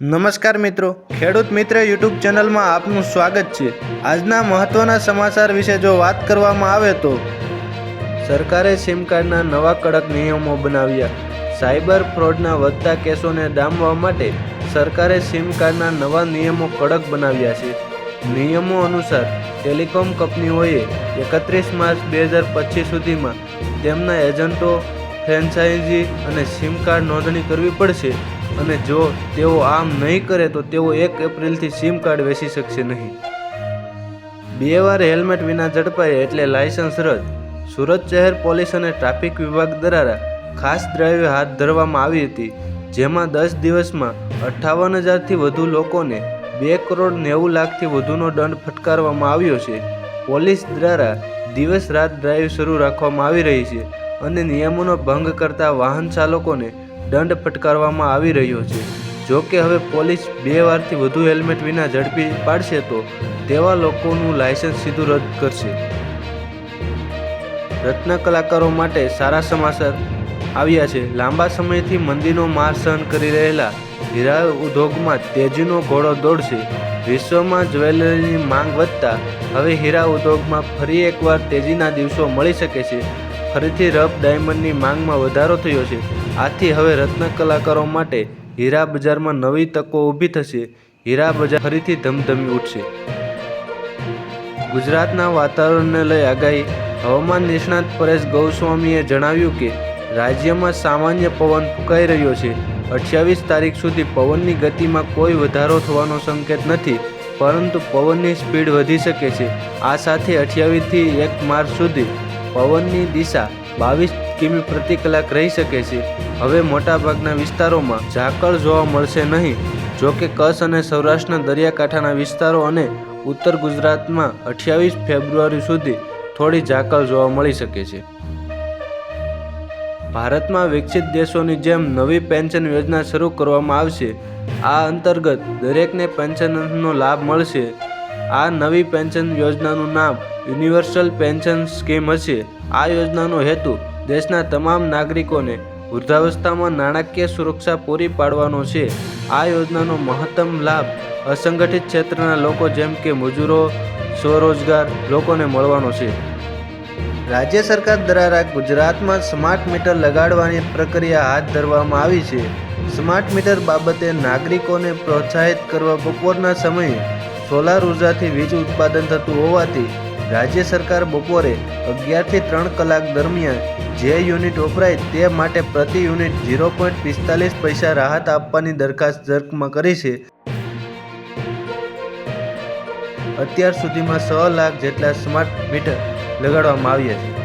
નમસ્કાર મિત્રો, ખેડૂત મિત્ર યુટ્યુબ ચેનલમાં આપનું સ્વાગત છે. આજના મહત્વના સમાચાર વિશે જો વાત કરવામાં આવે તો, સરકારે સિમ કાર્ડના નવા કડક નિયમો બનાવ્યા. સાયબર ફ્રોડના વધતા કેસોને ડામવા માટે સરકારે સિમ કાર્ડના નવા નિયમો કડક બનાવ્યા છે. નિયમો અનુસાર, ટેલિકોમ કંપનીઓએ એકત્રીસ માર્ચ બે હજાર પચીસ સુધીમાં તેમના એજન્ટો, ફ્રેન્ચાઇઝી અને સિમ કાર્ડ નોંધણી કરવી પડશે. અને જો તેઓ આમ નહીં કરે તો તેઓ એક એપ્રિલથી સિમ કાર્ડ વેચી શકશે નહીં. બે વાર હેલ્મેટ વિના ઝડપાય એટલે લાયસન્સ રદ. સુરત શહેર પોલીસ અને ટ્રાફિક વિભાગ દ્વારા ખાસ ડ્રાઈવ હાથ ધરવામાં આવી હતી, જેમાં દસ દિવસમાં અઠ્ઠાવન હજારથી વધુ લોકોને બે કરોડ નેવું લાખથી વધુનો દંડ ફટકારવામાં આવ્યો છે. પોલીસ દ્વારા દિવસ રાત ડ્રાઈવ શરૂ રાખવામાં આવી રહી છે અને નિયમોનો ભંગ કરતા વાહન ચાલકોને દંડ ફટકારવામાં આવી રહ્યો છે. જો કે હવે પોલીસ બે વારથી વધુ હેલ્મેટ વિના ઝડપી પાડશે તો તેવા લોકોનું લાયસન્સ સીધું રદ કરશે. રત્ન કલાકારો માટે સારા સમાચાર આવ્યા છે. લાંબા સમયથી મંદીનો માર સહન કરી રહેલા હીરા ઉદ્યોગમાં તેજીનો ઘોડો દોડશે. વિશ્વમાં જ્વેલરીની માંગ વધતા હવે હીરા ઉદ્યોગમાં ફરી એકવાર તેજીના દિવસો મળી શકે છે. ફરીથી રફ ડાયમંડની માંગમાં વધારો થયો છે. આથી હવે રત્ન કલાકારો માટે હીરા બજારમાં નવી તકો ઊભી થશે. હીરા બજાર ફરીથી ધમધમી ઉઠશે. ગુજરાતના વાતાવરણને લઈ આગાહી, હવામાન નિષ્ણાત પરેશ ગૌસ્વામીએ જણાવ્યું કે, રાજ્યમાં સામાન્ય પવન ફૂંકાઈ રહ્યો છે. અઠ્યાવીસ તારીખ સુધી પવનની ગતિમાં કોઈ વધારો થવાનો સંકેત નથી, પરંતુ પવનની સ્પીડ વધી શકે છે. આ સાથે અઠ્યાવીસથી એક માર્ચ સુધી પવનની દિશા બાવીસ કિમી પ્રતિ કલાક રહી શકે છે. હવે મોટાભાગના વિસ્તારોમાં ઝાકળ જોવા મળશે નહીં, જો કે કચ્છ અને સૌરાષ્ટ્રના દરિયાકાંઠાના વિસ્તારો અને ઉત્તર ગુજરાતમાં અઠ્યાવીસ ફેબ્રુઆરી સુધી થોડી ઝાકળ જોવા મળી શકે છે. ભારતમાં વિકસિત દેશોની જેમ નવી પેન્શન યોજના શરૂ કરવામાં આવશે. આ અંતર્ગત દરેકને પેન્શનનો લાભ મળશે. આ નવી પેન્શન યોજનાનું નામ યુનિવર્સલ પેન્શન સ્કીમ હશે. આ યોજનાનો હેતુ દેશના તમામ નાગરિકોને વૃદ્ધાવસ્થામાં નાણાકીય સુરક્ષા પૂરી પાડવાનો છે. આ યોજનાનો મહત્તમ લાભ અસંગઠિત ક્ષેત્રના લોકો જેમ કે મજૂરો, સ્વરોજગાર લોકોને મળવાનો છે. રાજ્ય સરકાર દ્વારા ગુજરાતમાં સ્માર્ટ મીટર લગાડવાની પ્રક્રિયા હાથ ધરવામાં આવી છે. સ્માર્ટ મીટર બાબતે નાગરિકોને પ્રોત્સાહિત કરવા બપોરના સમયે સોલાર ઉર્જાથી વીજ ઉત્પાદન થતું હોવાથી રાજ્ય સરકાર બપોરે અગિયારથી ત્રણ કલાક દરમિયાન જે યુનિટ વપરાય તે માટે પ્રતિ યુનિટ ઝીરો પોઈન્ટ પિસ્તાલીસ પૈસા રાહત આપવાની દરખાસ્ત જર્કમાં કરી છે. અત્યાર સુધીમાં છ લાખ જેટલા સ્માર્ટ મીટર લગાડવામાં આવ્યા છે.